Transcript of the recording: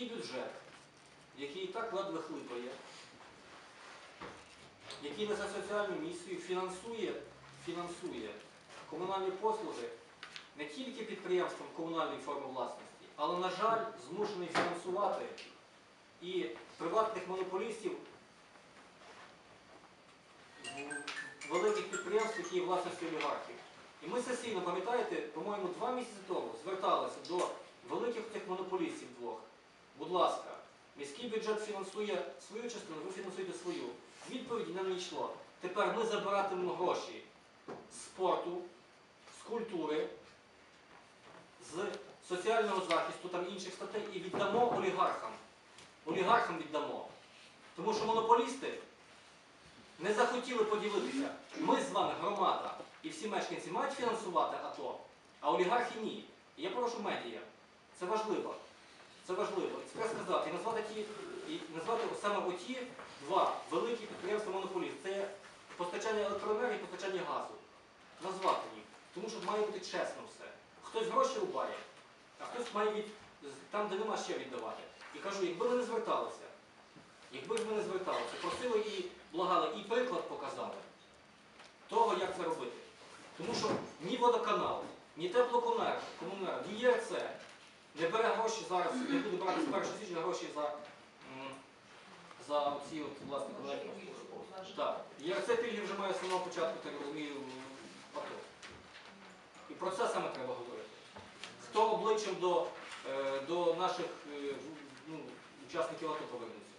міський бюджет, який і так ледве хлипає, який несе соціальну місію, фінансує, фінансує комунальні послуги не тільки підприємствам комунальної форми власності, але, на жаль, змушений фінансувати і приватних монополістів великих підприємств, які є власності олігархів. І ми сесійно, пам'ятаєте, по-моєму, два місяці тому зверталися до великих цих монополістів. Будь ласка, міський бюджет фінансує свою частину, ви фінансуєте свою. Відповіді не надійшло. Тепер ми забиратимемо гроші з спорту, з культури, з соціального захисту, там інших статей і віддамо олігархам. Олігархам віддамо. Тому що монополісти не захотіли поділитися. Ми з вами, громада, і всі мешканці мають фінансувати АТО, а олігархи ні. І я прошу медіа. Це важливо. Це важливо. І це сказати, і назвати ті, і назвати саме оті два великі підприємства монополіст. Це постачання електроенергії, постачання газу. Назвати їх. Тому що має бути чесно все. Хтось гроші рубає, а хтось має від там, де нема ще віддавати. І кажу, якби ви не зверталися, якби ви не зверталися, просили і благали, і приклад показали того, як це робити. Тому що ні водоканал, ні теплокомунер, комунер, ні ЄРЦ не бере гроші зараз, не буде брати з 1 січня гроші за, за ці от, власне, колеги. Так. Я це пільги вже має з самого початку, так розумію, АТО. І про це саме треба говорити. Хто обличчям до, е, до наших е, ну, учасників АТО повернеться?